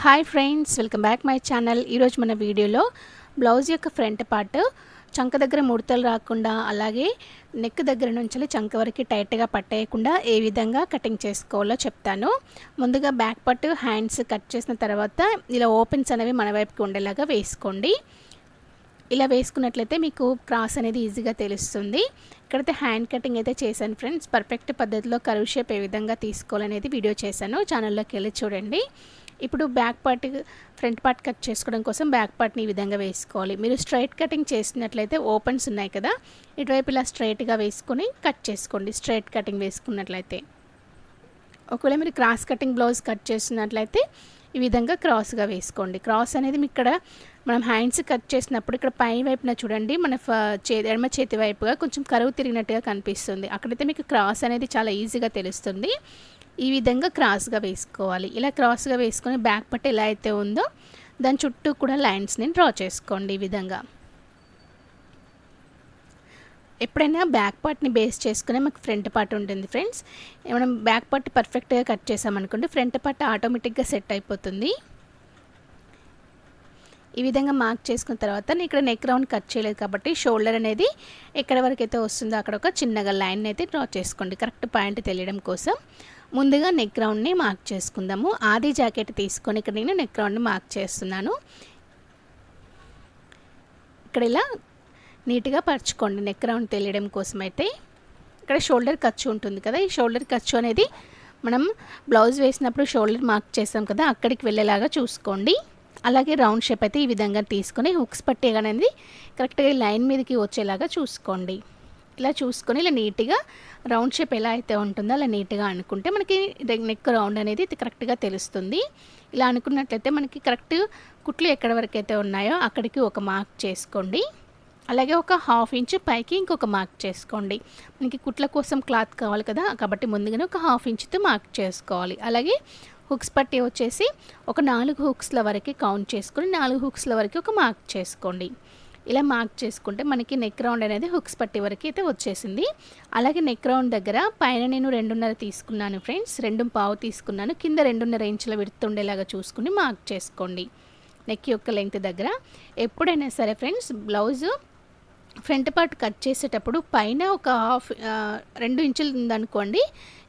Hi friends welcome back my channel ఈరోజు మన వీడియోలో బ్లౌజ్ యొక్క ఫ్రంట్ పార్ట్ చంక దగ్గర ముడతలు రాకుండా అలాగే నెక్ దగ్గర నుంచి చంక వరకు టైట్గా పట్టేయకుండా ఏ విధంగా కటింగ్ చేసుకోవాలో చెప్తాను. ముందుగా బ్యాక్ పార్ట్ హ్యాండ్స్ కట్ చేసిన తర్వాత ఇలా ఓపెన్స్ అనేవి మన వైపుకి ఉండేలాగా వేసుకోండి. ఇలా వేసుకున్నట్లయితే మీకు క్రాస్ అనేది ఈజీగా తెలుస్తుంది. ఇక్కడైతే హ్యాండ్ కటింగ్ అయితే చేశాను ఫ్రెండ్స్ పర్ఫెక్ట్ పద్ధతిలో కరువు షేప్ ఏ విధంగా తీసుకోవాలనేది వీడియో చేశాను. ఛానల్లోకి వెళ్ళి చూడండి. ఇప్పుడు back part front part cut చేసుకోవడం కోసం బ్యాక్ పార్ట్ని ఈ విధంగా వేసుకోవాలి. మీరు స్ట్రైట్ కటింగ్ చేసినట్లయితే ఓపెన్స్ ఉన్నాయి కదా ఇటువైపు ఇలా స్ట్రైట్గా వేసుకొని కట్ చేసుకోండి స్ట్రైట్ కటింగ్ వేసుకున్నట్లయితే. ఒకవేళ మీరు క్రాస్ కటింగ్ బ్లౌజ్ కట్ చేసినట్లయితే ఈ విధంగా క్రాస్గా వేసుకోండి. క్రాస్ అనేది మీ ఇక్కడ మనం హ్యాండ్స్ కట్ చేసినప్పుడు ఇక్కడ పై వైపున చూడండి మన చే ఎడమ చేతి వైపుగా కొంచెం కరువు తిరిగినట్టుగా కనిపిస్తుంది. అక్కడైతే మీకు క్రాస్ అనేది చాలా ఈజీగా తెలుస్తుంది. ఈ విధంగా క్రాస్గా వేసుకోవాలి. ఇలా క్రాస్గా వేసుకొని బ్యాక్ పట్టు ఎలా అయితే ఉందో దాని చుట్టూ కూడా లైన్స్ని డ్రా చేసుకోండి ఈ విధంగా. ఎప్పుడైనా బ్యాక్ పార్ట్ని బేస్ చేసుకునే మాకు ఫ్రంట్ పార్ట్ ఉంటుంది ఫ్రెండ్స్. మనం బ్యాక్ పార్ట్ పర్ఫెక్ట్గా కట్ చేసామనుకోండి ఫ్రంట్ పార్ట్ ఆటోమేటిక్గా సెట్ అయిపోతుంది. ఈ విధంగా మార్క్ చేసుకున్న తర్వాత నేను ఇక్కడ నెక్ రౌండ్ కట్ చేయలేదు కాబట్టి షోల్డర్ అనేది ఎక్కడ వరకు అయితే వస్తుందో అక్కడ ఒక చిన్నగా లైన్ అయితే డ్రా చేసుకోండి. కరెక్ట్ పాయింట్ తెలియడం కోసం. ముందుగా నెక్ రౌండ్ని మార్క్ చేసుకుందాము. ఆది జాకెట్ తీసుకొని ఇక్కడ నేను నెక్ రౌండ్ని మార్క్ చేస్తున్నాను. ఇక్కడ ఇలా నీట్గా పరచుకోండి. నెక్ రౌండ్ తెలియడం కోసం అయితే ఇక్కడ షోల్డర్ ఖర్చు ఉంటుంది కదా. ఈ షోల్డర్ ఖర్చు అనేది మనం బ్లౌజ్ వేసినప్పుడు షోల్డర్ మార్క్ చేస్తాం కదా అక్కడికి వెళ్ళేలాగా చూసుకోండి. అలాగే రౌండ్ షేప్ అయితే ఈ విధంగా తీసుకొని హుక్స్ పట్టేగానేది కరెక్ట్గా లైన్ మీదకి వచ్చేలాగా చూసుకోండి. ఇలా చూసుకొని ఇలా నీట్గా రౌండ్ షేప్ ఎలా అయితే ఉంటుందో అలా నీట్గా అనుకుంటే మనకి నెక్ రౌండ్ అనేది కరెక్ట్గా తెలుస్తుంది. ఇలా అనుకున్నట్లయితే మనకి కరెక్ట్ కుట్లు ఎక్కడి వరకు అయితే ఉన్నాయో అక్కడికి ఒక మార్క్ చేసుకోండి. అలాగే ఒక హాఫ్ ఇంచ్ పైకి ఇంకొక మార్క్ చేసుకోండి. మనకి కుట్ల కోసం క్లాత్ కావాలి కదా కాబట్టి ముందుగానే ఒక హాఫ్ ఇంచ్తో మార్క్ చేసుకోవాలి. అలాగే హుక్స్ పట్టి వచ్చేసి ఒక నాలుగు హుక్స్ల వరకు కౌంట్ చేసుకొని నాలుగు హుక్స్ల వరకు ఒక మార్క్ చేసుకోండి. ఇలా మార్క్ చేసుకుంటే మనకి నెక్ రౌండ్ అనేది హుక్స్ పట్టి వరకు అయితే వచ్చేసింది. అలాగే నెక్ రౌండ్ దగ్గర పైన నేను రెండున్నర తీసుకున్నాను ఫ్రెండ్స్ రెండు పావు తీసుకున్నాను. కింద రెండున్నర ఇంచుల విడుతుండేలాగా చూసుకుని మార్క్ చేసుకోండి. నెక్ యొక్క లెంగ్త్ దగ్గర. ఎప్పుడైనా సరే friends blouse front part cut చేసేటప్పుడు పైన ఒక హాఫ్ రెండు ఇంచులు ఉందనుకోండి.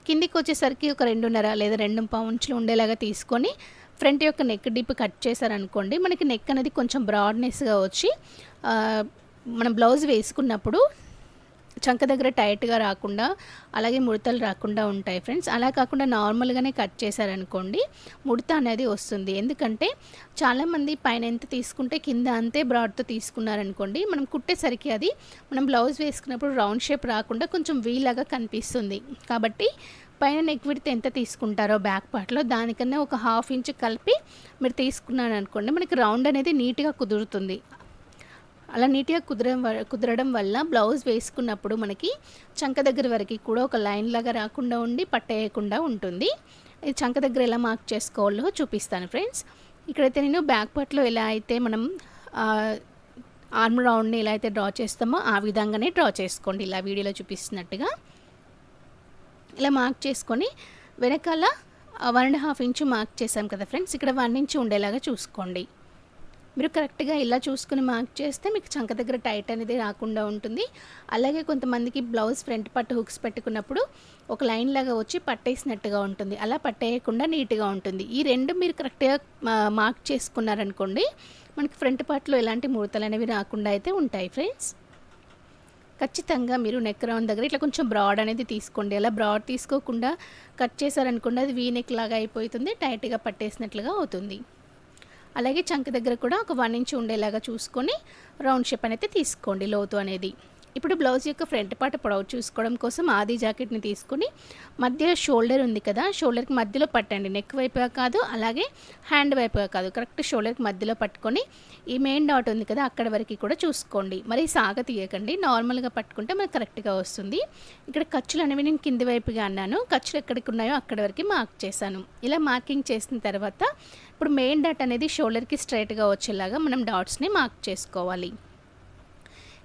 కిందికి వచ్చేసరికి ఒక రెండున్నర లేదా రెండు పావు ఇంచులు ఉండేలాగా తీసుకొని ఫ్రంట్ యొక్క నెక్ డిప్ కట్ చేశారనుకోండి మనకి నెక్ అనేది కొంచెం బ్రాడ్నెస్గా వచ్చి మనం బ్లౌజ్ వేసుకున్నప్పుడు చంక దగ్గర టైట్గా రాకుండా అలాగే ముడతలు రాకుండా ఉంటాయి ఫ్రెండ్స్. అలా కాకుండా నార్మల్గానే కట్ చేశారనుకోండి ముడత అనేది వస్తుంది. ఎందుకంటే చాలామంది పైన ఎంత తీసుకుంటే కింద అంతే బ్రాడ్తో తీసుకున్నారనుకోండి మనం కుట్టేసరికి అది మనం బ్లౌజ్ వేసుకున్నప్పుడు రౌండ్ షేప్ రాకుండా కొంచెం వీలాగా కనిపిస్తుంది. కాబట్టి పైన నెక్ విడితే ఎంత తీసుకుంటారో బ్యాక్ పార్ట్లో దానికన్నా ఒక హాఫ్ ఇంచ్ కలిపి మీరు తీసుకున్నాను అనుకోండి మనకి రౌండ్ అనేది నీట్గా కుదురుతుంది. అలా నీట్గా కుదరడం కుదరడం వల్ల బ్లౌజ్ వేసుకున్నప్పుడు మనకి చంక దగ్గర వరకు కూడా ఒక లైన్ లాగా రాకుండా ఉండి పట్టేయకుండా ఉంటుంది. చంక దగ్గర ఎలా మార్క్ చేసుకోవాలో చూపిస్తాను ఫ్రెండ్స్. ఇక్కడైతే నేను బ్యాక్ పార్ట్లో ఎలా అయితే మనం ఆర్మ్ రౌండ్ని ఎలా అయితే డ్రా చేస్తామో ఆ విధంగానే డ్రా చేసుకోండి. ఇలా వీడియోలో చూపిస్తున్నట్టుగా. ఇలా మార్క్ చేసుకొని వెనకాల one and half inch mark చేసాం కదా ఫ్రెండ్స్. ఇక్కడ వన్ ఇంచు ఉండేలాగా చూసుకోండి. మీరు కరెక్ట్గా ఇలా చూసుకుని మార్క్ చేస్తే మీకు చంక దగ్గర టైట్ అనేది రాకుండా ఉంటుంది. అలాగే కొంతమందికి బ్లౌజ్ ఫ్రంట్ పట్టు హుక్స్ పెట్టుకున్నప్పుడు ఒక లైన్ లాగా వచ్చి పట్టేసినట్టుగా ఉంటుంది. అలా పట్టేయకుండా నీట్గా ఉంటుంది. ఈ రెండు మీరు కరెక్ట్గా మార్క్ చేసుకున్నారనుకోండి మనకి ఫ్రంట్ పార్ట్లో ఎలాంటి ముడతలు అనేవి రాకుండా అయితే ఉంటాయి ఫ్రెండ్స్. ఖచ్చితంగా మీరు నెక్ రౌండ్ దగ్గర ఇట్లా కొంచెం బ్రాడ్ అనేది తీసుకోండి. అలా బ్రాడ్ తీసుకోకుండా కట్ చేశారనుకోండి అది వీ నెక్ లాగా అయిపోతుంది టైట్గా పట్టేసినట్లుగా అవుతుంది. అలాగే చంక దగ్గర కూడా ఒక వన్ ఇంచ్ ఉండేలాగా చూసుకొని రౌండ్ షేప్ అనేది తీసుకోండి లోతు అనేది. ఇప్పుడు బ్లౌజ్ యొక్క ఫ్రంట్ పార్ట్ పొడవు చూసుకోవడం కోసం ఆది జాకెట్ని తీసుకుని మధ్య షోల్డర్ ఉంది కదా షోల్డర్కి మధ్యలో పట్టండి. నెక్ వైపుగా కాదు అలాగే హ్యాండ్ వైపుగా కాదు. కరెక్ట్ షోల్డర్కి మధ్యలో పట్టుకొని ఈ మెయిన్ డాట్ ఉంది కదా అక్కడ వరకు కూడా చూసుకోండి. మరి సాగ తీయకండి. నార్మల్గా పట్టుకుంటే మనకు కరెక్ట్గా వస్తుంది. ఇక్కడ ఖర్చులు అనేవి నేను కింది వైపుగా అన్నాను. ఖర్చులు ఎక్కడికి ఉన్నాయో అక్కడ వరకు మార్క్ చేశాను. ఇలా మార్కింగ్ చేసిన తర్వాత ఇప్పుడు మెయిన్ డాట్ అనేది షోల్డర్కి స్ట్రైట్గా వచ్చేలాగా మనం డాట్స్ని మార్క్ చేసుకోవాలి.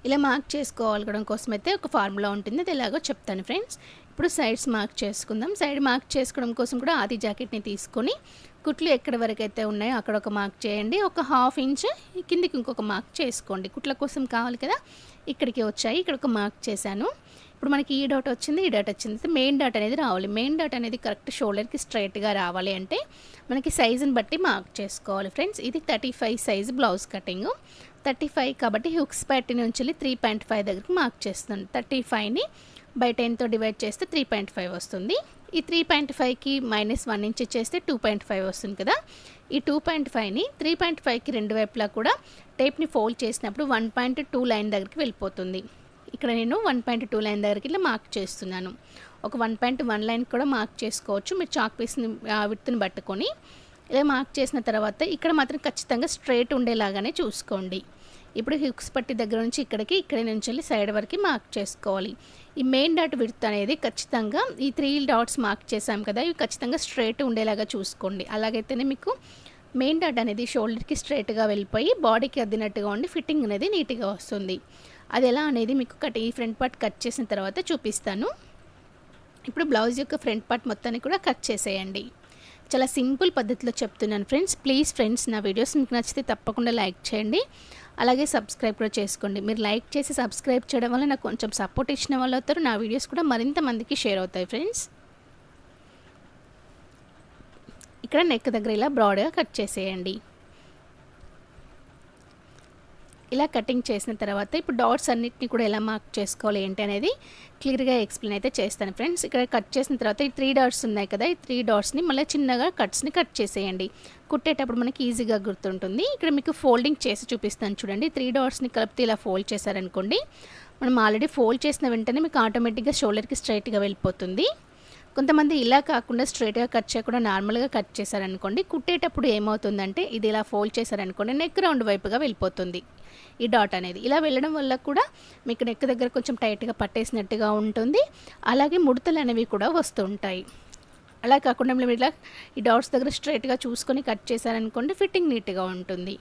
ఇలా మార్క్ చేసుకోవాలడం కోసం అయితే ఒక ఫార్ములా ఉంటుంది. అది ఎలాగో చెప్తాను ఫ్రెండ్స్ ఇప్పుడు సైడ్స్ మార్క్ చేసుకుందాం. సైడ్ మార్క్ చేసుకోవడం కోసం కూడా ఆది జాకెట్ని తీసుకొని కుట్లు ఎక్కడి వరకు అయితే ఉన్నాయో అక్కడ ఒక మార్క్ చేయండి. ఒక హాఫ్ ఇంచ్ కిందికి ఇంకొక మార్క్ చేసుకోండి. కుట్ల కోసం కావాలి కదా. ఇక్కడికి వచ్చాయి. ఇక్కడ ఒక మార్క్ చేశాను. ఇప్పుడు మనకి ఈ డాట్ వచ్చింది ఈ డాట్ వచ్చింది. మెయిన్ డాట్ అనేది రావాలి. మెయిన్ డాట్ అనేది కరెక్ట్ షోల్డర్కి స్ట్రైట్గా రావాలి అంటే మనకి సైజుని బట్టి మార్క్ చేసుకోవాలి ఫ్రెండ్స్ ఇది thirty five size blouse cutting thirty five కాబట్టి హుక్స్ ప్యాట్ నుంచి త్రీ పాయింట్ ఫైవ్ దగ్గరికి మార్క్ చేస్తుంది థర్టీ ఫైవ్ని బై టెన్తో డివైడ్ చేస్తే త్రీ పాయింట్ ఫైవ్ వస్తుంది. ఈ త్రీ పాయింట్ ఫైవ్కి మైనస్ వన్ ఇంచ్ చేస్తే టూ పాయింట్ ఫైవ్ వస్తుంది కదా. ఈ టూ పాయింట్ ఫైవ్ని త్రీ పాయింట్ ఫైవ్కి రెండు వైపులా కూడా టేప్ని ఫోల్డ్ చేసినప్పుడు వన్ పాయింట్ టూ లైన్ దగ్గరికి వెళ్ళిపోతుంది. ఇక్కడ నేను వన్ పాయింట్ టూ లైన్ దగ్గరికి ఇలా మార్క్ చేస్తున్నాను. ఒక వన్ పాయింట్ వన్ లైన్ కూడా మార్క్ చేసుకోవచ్చు. మీరు చాక్ పీస్ని విత్తుని పట్టుకొని ఇలా మార్క్ చేసిన తర్వాత ఇక్కడ మాత్రం ఖచ్చితంగా స్ట్రైట్ ఉండేలాగానే చూసుకోండి. ఇప్పుడు హిక్స్ పట్టి దగ్గర నుంచి ఇక్కడికి ఇక్కడ నుంచి వెళ్ళి సైడ్ వరకు మార్క్ చేసుకోవాలి. ఈ మెయిన్ డాట్ విడ్త్ అనేది ఖచ్చితంగా ఈ త్రీ డాట్స్ మార్క్ చేసాం కదా ఇవి ఖచ్చితంగా స్ట్రైట్ ఉండేలాగా చూసుకోండి. అలాగైతేనే మీకు మెయిన్ డాట్ అనేది షోల్డర్కి స్ట్రైట్గా వెళ్ళిపోయి బాడీకి అద్దినట్టుగా ఉండి ఫిట్టింగ్ అనేది నీట్గా వస్తుంది. అది ఎలా అనేది మీకు కట్ ఈ ఫ్రంట్ పార్ట్ కట్ చేసిన తర్వాత చూపిస్తాను. ఇప్పుడు బ్లౌజ్ యొక్క ఫ్రంట్ పార్ట్ మొత్తాన్ని కూడా కట్ చేసేయండి. చాలా సింపుల్ పద్ధతిలో చెప్తున్నాను ఫ్రెండ్స్. ప్లీజ్ ఫ్రెండ్స్ నా వీడియోస్ మీకు నచ్చితే తప్పకుండా లైక్ చేయండి. అలాగే సబ్స్క్రైబ్ కూడా చేసుకోండి. మీరు లైక్ చేసి సబ్స్క్రైబ్ చేయడం వల్ల నాకు కొంచెం సపోర్ట్ ఇచ్చిన వాళ్ళు అవుతారు. నా వీడియోస్ కూడా మరింత మందికి షేర్ అవుతాయి ఫ్రెండ్స్. ఇక్కడ నెక్ దగ్గర ఇలా బ్రాడ్గా కట్ చేసేయండి. ఇలా కటింగ్ చేసిన తర్వాత ఇప్పుడు డాట్స్ అన్నిటిని కూడా ఎలా మార్క్ చేసుకోవాలి ఏంటి అనేది క్లియర్గా ఎక్స్ప్లెయిన్ అయితే చేస్తాను ఫ్రెండ్స్ ఇక్కడ కట్ చేసిన తర్వాత ఈ త్రీ డాట్స్ ఉన్నాయి కదా ఈ త్రీ డాట్స్ని మళ్ళీ చిన్నగా కట్స్ని కట్ చేసేయండి. కుట్టేటప్పుడు మనకి ఈజీగా గుర్తుంటుంది. ఇక్కడ మీకు ఫోల్డింగ్ చేసి చూపిస్తాను చూడండి. త్రీ డాట్స్ని కలిపితే ఇలా ఫోల్డ్ చేశారనుకోండి. మనం ఆల్రెడీ ఫోల్డ్ చేసిన వెంటనే మీకు ఆటోమేటిక్గా షోల్డర్కి స్ట్రైట్గా వెళ్ళిపోతుంది. కొంతమంది ఇలా కాకుండా స్ట్రైట్గా కట్ చేయకుండా నార్మల్గా కట్ చేశారనుకోండి కుట్టేటప్పుడు ఏమవుతుందంటే ఇది ఇలా ఫోల్డ్ చేశారనుకోండి నెక్ రౌండ్ వైపుగా వెళ్ళిపోతుంది. ఈ డాట్ అనేది. ఇలా వెళ్ళడం వల్ల కూడా మీకు నెక్ దగ్గర కొంచెం టైట్గా పట్టేసినట్టుగా ఉంటుంది. అలాగే ముడతలు అనేవి కూడా వస్తూ ఉంటాయి. అలా కాకుండా మీరు ఇలా ఈ డాట్స్ దగ్గర స్ట్రైట్గా చూసుకొని కట్ చేశారనుకోండి ఫిట్టింగ్ నీట్గా ఉంటుంది.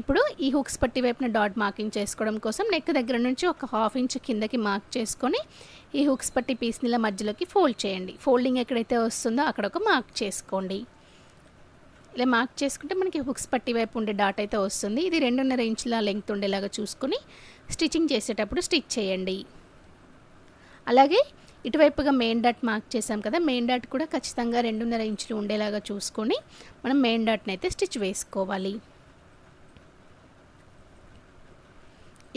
ఇప్పుడు ఈ హుక్స్ పట్టి వైపున డాట్ మార్కింగ్ చేసుకోవడం కోసం నెక్ దగ్గర నుంచి ఒక హాఫ్ ఇంచ్ కిందకి మార్క్ చేసుకొని ఈ హుక్స్ పట్టి పీస్ని ఇలా మధ్యలోకి ఫోల్డ్ చేయండి. ఫోల్డింగ్ ఎక్కడైతే వస్తుందో అక్కడ ఒక మార్క్ చేసుకోండి. ఇలా మార్క్ చేసుకుంటే మనకి హుక్స్ పట్టి వైపు ఉండే డాట్ అయితే వస్తుంది. ఇది రెండున్నర ఇంచుల లెంగ్త్ ఉండేలాగా చూసుకొని స్టిచ్చింగ్ చేసేటప్పుడు స్టిచ్ చేయండి. అలాగే ఇటువైపుగా మెయిన్ డాట్ మార్క్ చేసాం కదా మెయిన్ డాట్ కూడా ఖచ్చితంగా రెండున్నర ఇంచులు ఉండేలాగా చూసుకొని మనం మెయిన్ డాట్ని అయితే స్టిచ్ వేసుకోవాలి.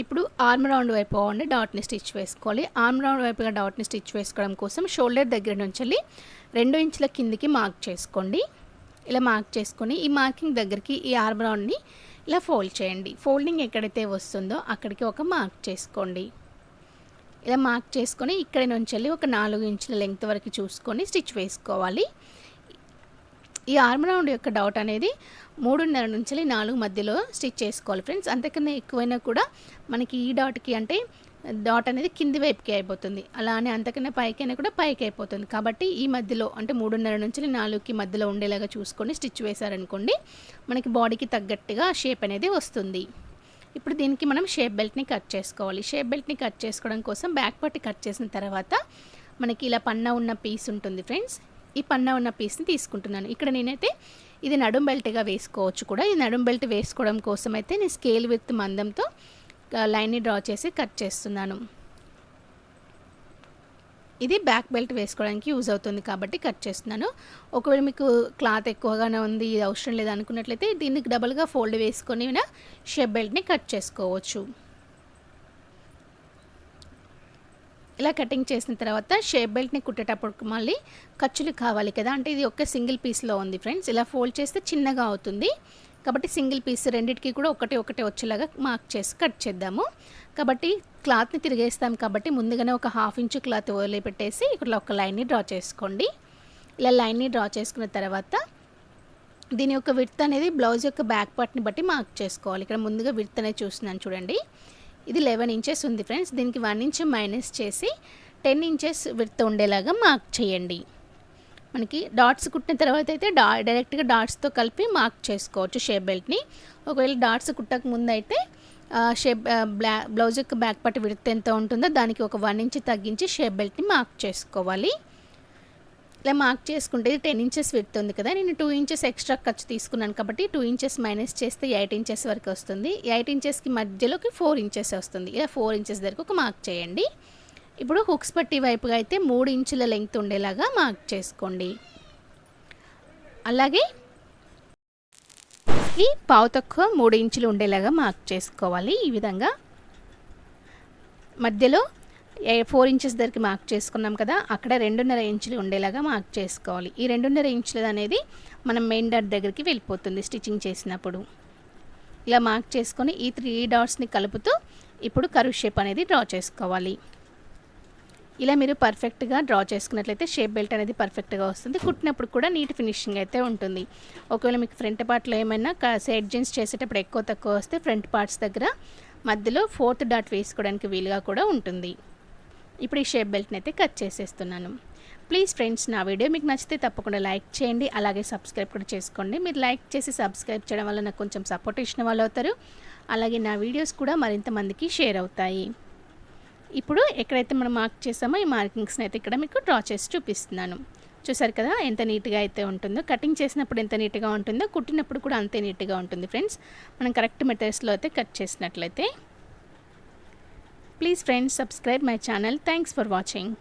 ఇప్పుడు ఆర్మ్ రౌండ్ వైపు ఉండి డాట్ని స్టిచ్ వేసుకోవాలి. ఆర్మ్ రౌండ్ వైపుగా డాట్ని స్టిచ్ వేసుకోవడం కోసం షోల్డర్ దగ్గర నుంచి వెళ్ళి రెండు ఇంచుల కిందికి మార్క్ చేసుకోండి. ఇలా మార్క్ చేసుకొని ఈ మార్కింగ్ దగ్గరికి ఈ ఆర్మ్ రౌండ్ని ఇలా ఫోల్డ్ చేయండి. ఫోల్డింగ్ ఎక్కడైతే వస్తుందో అక్కడికి ఒక మార్క్ చేసుకోండి. ఇలా మార్క్ చేసుకొని ఇక్కడి నుంచి వెళ్ళి ఒక నాలుగు ఇంచుల లెంగ్త్ వరకు చూసుకొని స్టిచ్ వేసుకోవాలి. ఈ ఆర్మ్ రౌండ్ యొక్క డౌట్ అనేది మూడున్నర నుంచి నాలుగు మధ్యలో స్టిచ్ చేసుకోవాలి ఫ్రెండ్స్. అంతకన్నా ఎక్కువైనా కూడా మనకి ఈ డాట్కి అంటే డాట్ అనేది కింది వైపుకి అయిపోతుంది. అలానే అంతకన్నా పైకైనా కూడా పైకి అయిపోతుంది. కాబట్టి ఈ మధ్యలో అంటే మూడున్నర నుంచి నాలుగుకి మధ్యలో ఉండేలాగా చూసుకొని స్టిచ్ వేశారనుకోండి మనకి బాడీకి తగ్గట్టుగా షేప్ అనేది వస్తుంది. ఇప్పుడు దీనికి మనం షేప్ బెల్ట్ని కట్ చేసుకోవాలి. షేప్ బెల్ట్ని కట్ చేసుకోవడం కోసం బ్యాక్ పార్ట్ కట్ చేసిన తర్వాత మనకి ఇలా పన్న ఉన్న పీస్ ఉంటుంది ఫ్రెండ్స్. ఈ పన్న ఉన్న పీస్ని తీసుకుంటున్నాను. ఇక్కడ నేనైతే ఇది నడుం బెల్ట్గా వేసుకోవచ్చు కూడా. ఈ నడుం బెల్ట్ వేసుకోవడం కోసం అయితే నేను స్కేల్ విత్ మందంతో లైన్ని డ్రా చేసి కట్ చేస్తున్నాను. ఇది బ్యాక్ బెల్ట్ వేసుకోవడానికి యూజ్ అవుతుంది కాబట్టి కట్ చేస్తున్నాను. ఒకవేళ మీకు క్లాత్ ఎక్కువగానే ఉంది ఇది అవసరం లేదు అనుకున్నట్లయితే దీనికి డబల్గా ఫోల్డ్ వేసుకొని షేప్ బెల్ట్ని కట్ చేసుకోవచ్చు. ఇలా కటింగ్ చేసిన తర్వాత షేప్ బెల్ట్ని కుట్టేటప్పుడు మళ్ళీ ఖర్చులు కావాలి కదా. అంటే ఇది ఒక సింగిల్ పీస్లో ఉంది ఫ్రెండ్స్. ఇలా ఫోల్డ్ చేస్తే చిన్నగా అవుతుంది. కాబట్టి సింగిల్ పీస్ రెండింటికి కూడా ఒకటి ఒకటి వచ్చేలాగా మార్క్ చేసి కట్ చేద్దాము. కాబట్టి క్లాత్ని తిరిగేస్తాం కాబట్టి ముందుగానే ఒక హాఫ్ ఇంచు క్లాత్ వదిలిపెట్టేసి ఇక్కడ ఒక లైన్ని డ్రా చేసుకోండి. ఇలా లైన్ని డ్రా చేసుకున్న తర్వాత దీని యొక్క విడ్త్ అనేది బ్లౌజ్ యొక్క బ్యాక్ పార్ట్ని బట్టి మార్క్ చేసుకోవాలి. ఇక్కడ ముందుగా విడ్త్ అనేది చూస్తున్నాను చూడండి. ఇది లెవెన్ ఇంచెస్ ఉంది ఫ్రెండ్స్ దీనికి వన్ ఇంచ్ మైనస్ చేసి టెన్ ఇంచెస్ విత్ ఉండేలాగా మార్క్ చేయండి. మనకి డాట్స్ కుట్టిన తర్వాత అయితే డా డైరెక్ట్గా డాట్స్తో కలిపి మార్క్ చేసుకోవచ్చు షేప్ బెల్ట్ని ఒకవేళ డాట్స్ కుట్టక ముందు అయితే షేప్ బ్లా బ్లౌజ్ యొక్క బ్యాక్ పార్ట్ విడత ఎంత ఉంటుందో దానికి ఒక వన్ ఇంచ్ తగ్గించి షేప్ బెల్ట్ని మార్క్ చేసుకోవాలి. ఇలా మార్క్ చేసుకుంటే టెన్ ఇంచెస్ విడ్త్ ఉంది కదా. నేను టూ ఇంచెస్ ఎక్స్ట్రా ఖర్చు తీసుకున్నాను కాబట్టి టూ ఇంచెస్ మైనస్ చేస్తే ఎయిట్ ఇంచెస్ వరకు వస్తుంది. ఎయిట్ ఇంచెస్కి మధ్యలోకి ఫోర్ ఇంచెస్ వస్తుంది. ఇలా ఫోర్ ఇంచెస్ దగ్గర ఒక మార్క్ చేయండి. ఇప్పుడు హుక్స్ పట్టి వైపుగా అయితే మూడు ఇంచుల లెంగ్త్ ఉండేలాగా మార్క్ చేసుకోండి. అలాగే ఈ పావు తక్కువ మూడు ఇంచులు ఉండేలాగా మార్క్ చేసుకోవాలి. ఈ విధంగా మధ్యలో ఫోర్ ఇంచెస్ దగ్గరికి మార్క్ చేసుకున్నాం కదా అక్కడ రెండున్నర ఇంచులు ఉండేలాగా మార్క్ చేసుకోవాలి. ఈ రెండున్నర ఇంచులు అనేది మనం మెయిన్ డాట్ దగ్గరికి వెళ్ళిపోతుంది స్టిచ్చింగ్ చేసినప్పుడు. ఇలా మార్క్ చేసుకొని ఈ త్రీ డాట్స్ని కలుపుతూ ఇప్పుడు కరువు షేప్ అనేది డ్రా చేసుకోవాలి. ఇలా మీరు పర్ఫెక్ట్గా డ్రా చేసుకున్నట్లయితే షేప్ బెల్ట్ అనేది పర్ఫెక్ట్గా వస్తుంది. కుట్టినప్పుడు కూడా నీట్ ఫినిషింగ్ అయితే ఉంటుంది. ఒకవేళ మీకు ఫ్రంట్ పార్ట్లో ఏమైనా సైడ్ జీన్స్ చేసేటప్పుడు ఎక్కువ తక్కువ వస్తే ఫ్రంట్ పార్ట్స్ దగ్గర మధ్యలో ఫోర్త్ డాట్ వేసుకోవడానికి వీలుగా కూడా ఉంటుంది. ఇప్పుడు ఈ షేప్ బెల్ట్ని అయితే కట్ చేసేస్తున్నాను. ప్లీజ్ ఫ్రెండ్స్ నా వీడియో మీకు నచ్చితే తప్పకుండా లైక్ చేయండి అలాగే సబ్స్క్రైబ్ కూడా చేసుకోండి. మీరు లైక్ చేసి సబ్స్క్రైబ్ చేయడం వల్ల నాకు కొంచెం సపోర్ట్ ఇచ్చిన వాళ్ళు అవుతారు. అలాగే నా వీడియోస్ కూడా మరింత మందికి షేర్ అవుతాయి. ఇప్పుడు ఎక్కడైతే మనం మార్క్ చేసామో ఈ మార్కింగ్స్ని అయితే ఇక్కడ మీకు డ్రా చేసి చూపిస్తున్నాను. చూసారు కదా ఎంత నీట్గా అయితే ఉంటుందో కటింగ్ చేసినప్పుడు ఎంత నీట్గా ఉంటుందో కుట్టినప్పుడు కూడా అంతే నీట్గా ఉంటుంది ఫ్రెండ్స్. మనం కరెక్ట్ మెటీరియల్స్లో అయితే కట్ చేసినట్లయితే Please friends subscribe my channel. Thanks for watching.